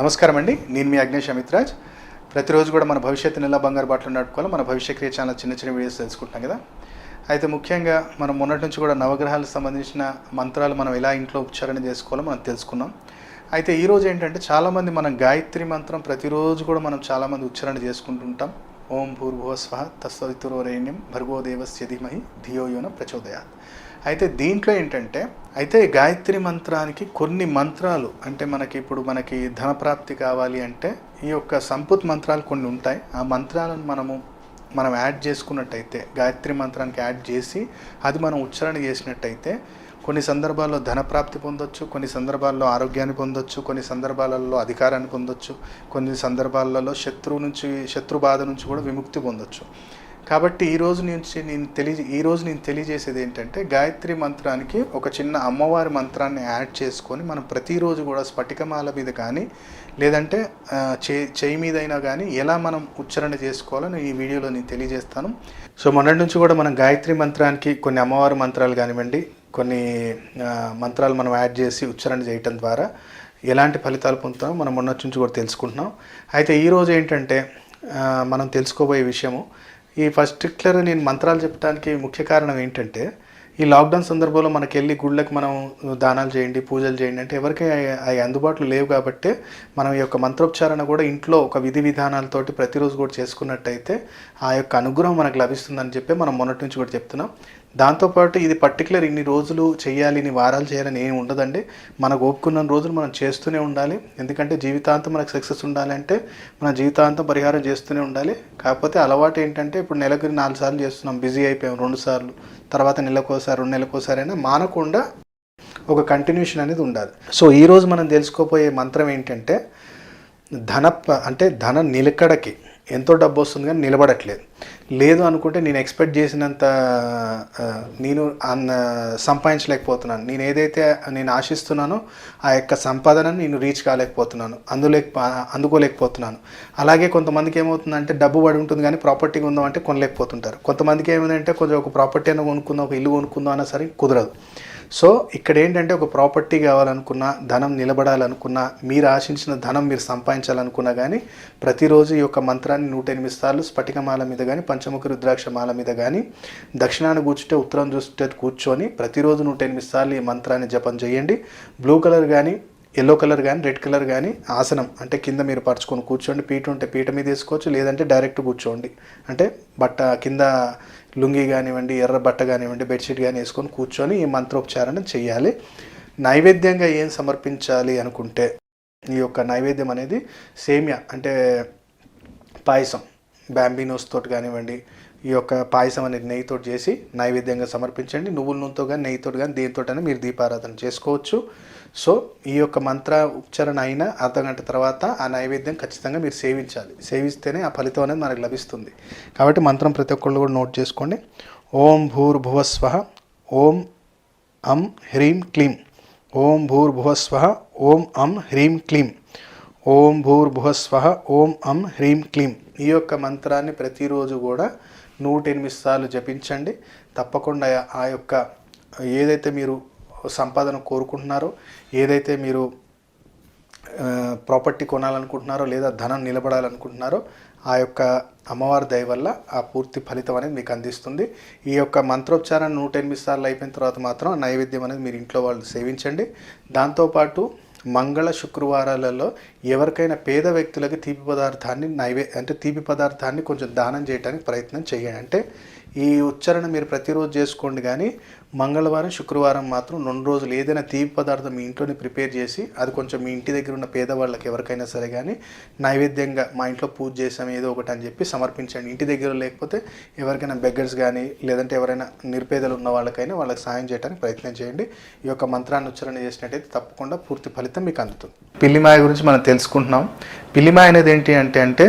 నమస్కారం అండి నేను మీ అగ్నేష్ అమిత్రాజ్. ప్రతిరోజు కూడా మన భవిష్యత్తు నెల బంగారు బాటలు నడుపుకోవాలో. మన భవిష్య క్రియ ఛానల్ చిన్న చిన్న వీడియోస్ తెలుసుకుంటాం కదా. అయితే ముఖ్యంగా మనం మొన్నటి నుంచి కూడా నవగ్రహాలకు సంబంధించిన మంత్రాలు మనం ఎలా ఇంట్లో ఉచ్చారణ చేసుకోవాలో మనం తెలుసుకున్నాం. అయితే ఈరోజు ఏంటంటే చాలామంది మనం గాయత్రి మంత్రం ప్రతిరోజు కూడా మనం చాలామంది ఉచ్చారణ చేసుకుంటుంటాం. ఓం భూర్భువ స్వహ తస్సవితురోరేణ్యం భర్గోదేవస్య ధీమహి ధియో యోన ప్రచోదయాత్. అయితే దీంట్లో ఏంటంటే అయితే గాయత్రి మంత్రానికి కొన్ని మంత్రాలు అంటే మనకి ఇప్పుడు మనకి ధనప్రాప్తి కావాలి అంటే ఈ యొక్క సంపుత్ మంత్రాలు కొన్ని ఉంటాయి. ఆ మంత్రాలను మనము మనం యాడ్ చేసుకున్నట్టయితే గాయత్రి మంత్రానికి యాడ్ చేసి అది మనం ఉచ్చారణ చేసినట్టయితే కొన్ని సందర్భాల్లో ధనప్రాప్తి పొందొచ్చు కొన్ని సందర్భాల్లో ఆరోగ్యాన్ని పొందొచ్చు కొన్ని సందర్భాలలో అధికారాన్ని పొందొచ్చు కొన్ని సందర్భాలలో శత్రువు నుంచి శత్రు బాధ నుంచి కూడా విముక్తి పొందొచ్చు. కాబట్టి ఈ రోజు నుంచి నేను తెలియ ఈ రోజు నేను తెలియజేసేది ఏంటంటే గాయత్రి మంత్రానికి ఒక చిన్న అమ్మవారి మంత్రాన్ని యాడ్ చేసుకొని మనం ప్రతిరోజు కూడా స్ఫటికమాల మీద కానీ లేదంటే చే చేయి మీదైనా కానీ ఎలా మనం ఉచ్చారణ చేసుకోవాలో నేను ఈ వీడియోలో నేను తెలియజేస్తాను. సో మొన్నటి నుంచి కూడా మనం గాయత్రి మంత్రానికి కొన్ని అమ్మవారి మంత్రాలు కానివ్వండి కొన్ని మంత్రాలు మనం యాడ్ చేసి ఉచ్చారణ చేయటం ద్వారా ఎలాంటి ఫలితాలు పొందుతామో మనం మొన్నటి నుంచి కూడా తెలుసుకుంటున్నాం. అయితే ఈరోజు ఏంటంటే మనం తెలుసుకోబోయే విషయము ఈ పర్టికులర్ నేను మంత్రాలు చెప్పడానికి ముఖ్య కారణం ఏంటంటే ఈ లాక్డౌన్ సందర్భంలో మనకి వెళ్ళి గుళ్ళకి మనం దానాలు చేయండి పూజలు చేయండి అంటే ఎవరికి అవి అందుబాటులో లేవు కాబట్టి మనం ఈ యొక్క మంత్రోచ్చారణ కూడా ఇంట్లో ఒక విధి విధానాలతోటి ప్రతిరోజు కూడా చేసుకున్నట్టయితే ఆ యొక్క అనుగ్రహం మనకు లభిస్తుందని చెప్పి మనం మొన్నటి నుంచి కూడా చెప్తున్నాం. దాంతోపాటు ఇది పర్టికులర్ ఇన్ని రోజులు చేయాలి ఇన్ని వారాలు చేయాలని ఏమి ఉండదండి. మనం ఒప్పుకున్న రోజులు మనం చేస్తూనే ఉండాలి. ఎందుకంటే జీవితాంతం మనకు సక్సెస్ ఉండాలంటే మన జీవితాంతం పరిహారం చేస్తూనే ఉండాలి. కాకపోతే అలవాటు ఏంటంటే ఇప్పుడు నెలకు నాలుగు సార్లు చేస్తున్నాం బిజీ అయిపోయాం రెండు సార్లు. తర్వాత నెలకోసారి రెండు నెలకోసారి అయినా మానకుండా ఒక కంటిన్యూషన్ అనేది ఉండాలి. సో ఈరోజు మనం తెలుసుకోపోయే మంత్రం ఏంటంటే ధన అంటే ధన నిలకడకి. ఎంతో డబ్బు వస్తుంది కానీ నిలబడట్లేదు. లేదు అనుకుంటే నేను ఎక్స్పెక్ట్ చేసినంత నేను అన్న సంపాదించలేకపోతున్నాను. నేను ఏదైతే నేను ఆశిస్తున్నానో ఆ యొక్క సంపాదనను నేను రీచ్ కాలేకపోతున్నాను. అందులేక అందుకోలేకపోతున్నాను. అలాగే కొంతమందికి ఏమవుతుందంటే డబ్బు పడి ఉంటుంది కానీ ప్రాపర్టీ ఉందాం అంటే కొనలేకపోతుంటారు. కొంతమందికి ఏమైందంటే కొంచెం ఒక ప్రాపర్టీ అయినా కొనుక్కుందాం ఒక ఇల్లు కొనుక్కుందాం అన్నా సరే కుదరదు. సో ఇక్కడ ఏంటంటే ఒక ప్రాపర్టీ కావాలనుకున్నా ధనం నిలబడాలనుకున్నా మీరు ఆశించిన ధనం మీరు సంపాదించాలనుకున్నా కానీ ప్రతిరోజు ఈ యొక్క మంత్రాన్ని నూట ఎనిమిది సార్లు స్ఫటికమాల మీద కానీ పంచముఖ రుద్రాక్ష మాల మీద కానీ దక్షిణాన్ని కూర్చుంటే ఉత్తరం చూస్తే కూర్చొని ప్రతిరోజు నూట ఎనిమిది సార్లు ఈ మంత్రాన్ని జపం చేయండి. బ్లూ కలర్ కానీ ఎల్లో కలర్ కానీ రెడ్ కలర్ కానీ ఆసనం అంటే కింద మీరు పరుచుకొని కూర్చోండి. పీట ఉంటే పీట మీద వేసుకోవచ్చు లేదంటే డైరెక్ట్ కూర్చోండి. అంటే బట్ట కింద లుంగి కానివ్వండి ఎర్ర బట్ట కానివ్వండి బెడ్షీట్ కానీ వేసుకొని కూర్చొని ఈ మంత్రోపచారణ చేయాలి. నైవేద్యంగా ఏం సమర్పించాలి అనుకుంటే ఈ యొక్క నైవేద్యం అనేది సేమియా అంటే పాయసం బ్యాంబీనోస్ తోటి కానివ్వండి ఈ యొక్క పాయసం అనేది నెయ్యితో చేసి నైవేద్యంగా సమర్పించండి. నువ్వుల నూనెతో కానీ నెయ్యితో కానీ దేనితోటైనా మీరు దీపారాధన చేసుకోవచ్చు. సో ఈ యొక్క మంత్ర ఉచ్చారణ అయిన అర్ధగంట తర్వాత ఆ నైవేద్యం ఖచ్చితంగా మీరు సేవించాలి. సేవిస్తేనే ఆ ఫలితం అనేది మనకు లభిస్తుంది. కాబట్టి మంత్రం ప్రతి ఒక్కళ్ళు కూడా నోట్ చేసుకోండి. ఓం భూర్భువస్వ ఓం అం హ్రీం క్లీం. ఓం భూర్భువస్వ ఓం అం హ్రీం క్లీం. ఓం భూర్భువస్వ ఓం అం హ్రీం క్లీం. ఈ యొక్క మంత్రాన్ని ప్రతిరోజు కూడా నూట ఎనిమిది సార్లు జపించండి. తప్పకుండా ఆ యొక్క ఏదైతే మీరు సంపాదన కోరుకుంటున్నారో ఏదైతే మీరు ప్రాపర్టీ కొనాలనుకుంటున్నారో లేదా ధనం నిలబడాలనుకుంటున్నారో ఆ యొక్క అమ్మవారి దయ వల్ల ఆ పూర్తి ఫలితం అనేది మీకు అందిస్తుంది. ఈ యొక్క మంత్రోచ్చారణ నూట ఎనిమిది సార్లు అయిపోయిన తర్వాత మాత్రం నైవేద్యం అనేది మీరు ఇంట్లో వాళ్ళు సేవించండి. దాంతోపాటు మంగళ శుక్రవారాలలో ఎవరికైనా పేద వ్యక్తులకి తీపి పదార్థాన్ని నైవే అంటే తీపి పదార్థాన్ని కొంచెం దానం చేయడానికి ప్రయత్నం చేయండి. అంటే ఈ ఉచ్చారణ మీరు ప్రతిరోజు చేసుకోండి కానీ మంగళవారం శుక్రవారం మాత్రం రెండు రోజులు ఏదైనా తీపి పదార్థం మీ ఇంట్లోనే ప్రిపేర్ చేసి అది కొంచెం మీ ఇంటి దగ్గర ఉన్న పేదవాళ్ళకి ఎవరికైనా సరే కానీ నైవేద్యంగా మా ఇంట్లో పూజ చేసాం ఏదో ఒకటి అని చెప్పి సమర్పించండి. ఇంటి దగ్గర లేకపోతే ఎవరికైనా బెగ్గర్స్ కానీ లేదంటే ఎవరైనా నిరుపేదలు ఉన్న వాళ్ళకైనా వాళ్ళకి సాయం చేయడానికి ప్రయత్నం చేయండి. ఈ యొక్క మంత్రాన్ని ఉచ్చారణ చేసినట్టయితే తప్పకుండా పూర్తి ఫలితం మీకు అందుతుంది. పిల్లిమాయ గురించి మనం తెలుసుకుంటున్నాం. పిల్లిమాయ అనేది ఏంటి అంటే అంటే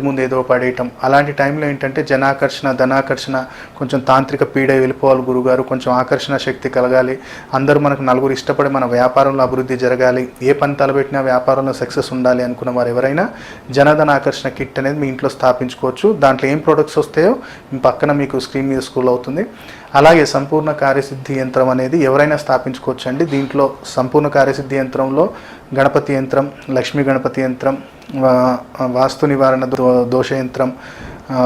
ముందు ఏదో పడేయటం. అలాంటి టైంలో ఏంటంటే జనాకర్షణ ధనాకర్షణ కొంచెం తాంత్రిక పీడ వెళ్ళిపోవాలి గురుగారు కొంచెం ఆకర్షణ శక్తి కలగాలి. అందరూ మనకు నలుగురు ఇష్టపడి మన వ్యాపారంలో అభివృద్ధి జరగాలి. ఏ పని తలపెట్టినా వ్యాపారంలో సక్సెస్ ఉండాలి అనుకున్న వారు ఎవరైనా జనధన ఆకర్షణ కిట్ అనేది మీ ఇంట్లో స్థాపించుకోవచ్చు. దాంట్లో ఏం ప్రొడక్ట్స్ వస్తాయో పక్కన మీకు స్క్రీన్ మీద స్కూల్ అవుతుంది. అలాగే సంపూర్ణ కార్యసిద్ధి యంత్రం అనేది ఎవరైనా స్థాపించుకోవచ్చు అండి దీంట్లో సంపూర్ణ కార్యసిద్ధి యంత్రంలో గణపతి యంత్రం లక్ష్మీ గణపతి యంత్రం వాస్తు నివారణ దో- దోష యంత్రం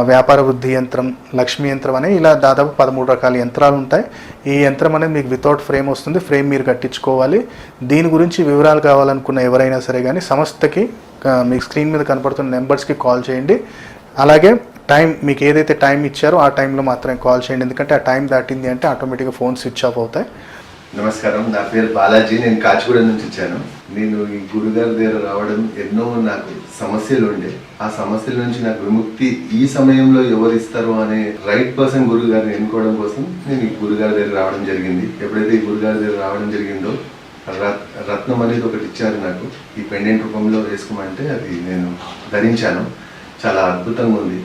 వ్యాపార వృద్ధి యంత్రం లక్ష్మీ యంత్రం అనే ఇలా దాదాపు పదమూడు రకాల యంత్రాలు ఉంటాయి. ఈ యంత్రం అనేది మీకు వితౌట్ ఫ్రేమ్ వస్తుంది. ఫ్రేమ్ మీరు కట్టించుకోవాలి. దీని గురించి వివరాలు కావాలనుకున్న ఎవరైనా సరే కానీ సంస్థకి మీకు స్క్రీన్ మీద కనపడుతున్న నెంబర్స్కి కాల్ చేయండి. అలాగే టైం మీకు ఏదైతే టైం ఇచ్చారో ఆ టైంలో మాత్రమే కాల్ చేయండి. ఎందుకంటే ఆ టైం దాటింది అంటే ఆటోమేటిక్గా ఫోన్ స్విచ్ ఆఫ్ అవుతాయి. నమస్కారం. నా పేరు బాలాజీ. నేను కాచిగూడ నుంచి వచ్చాను. నేను ఈ గురుగారి దగ్గర రావడం ఎన్నో నాకు సమస్యలు ఉండే. ఆ సమస్యల నుంచి నాకు విముక్తి ఈ సమయంలో ఎవరు ఇస్తారు అనే రైట్ పర్సన్ గురువు గారిని ఎన్నుకోవడం కోసం నేను ఈ గురుగారి దగ్గర రావడం జరిగింది. ఎప్పుడైతే ఈ గురుగారి దగ్గర రావడం జరిగిందో రత్- రత్నం అనేది ఒకటి ఇచ్చారు నాకు. ఈ పెండెంట్ రూపంలో వేసుకోమంటే అది నేను ధరించాను. చాలా అద్భుతంగా ఉంది.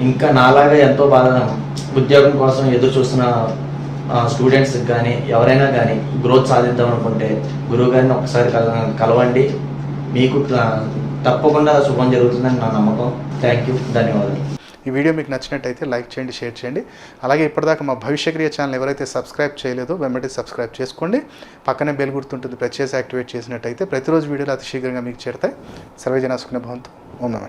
ఇంకా నాలాగా ఎంతో బాధ ఉద్యోగం కోసం ఎదురు చూస్తున్న స్టూడెంట్స్ కానీ ఎవరైనా కానీ గ్రోత్ సాధిద్దాం అనుకుంటే గురువు గారిని ఒకసారి కల- కలవండి. మీకు తప్పకుండా శుభం జరుగుతుందని నా నమ్మకం. థ్యాంక్ యూ ధన్యవాదాలు. ఈ వీడియో మీకు నచ్చినట్టయితే లైక్ చేయండి షేర్ చేయండి. అలాగే ఇప్పటిదాకా మా భవిష్యక్రియ ఛానల్ ఎవరైతే సబ్స్క్రైబ్ చేయలేదో వెంబడి సబ్స్క్రైబ్ చేసుకోండి. పక్కనే బెల్ గుర్తుంటుంది ప్రత్యేక యాక్టివేట్ చేసినట్టయితే ప్రతిరోజు వీడియోలు అతి శీఘ్రంగా మీకు చేరుతాయి. సర్వేజనాసుకునే భవంతు. ఓం నమ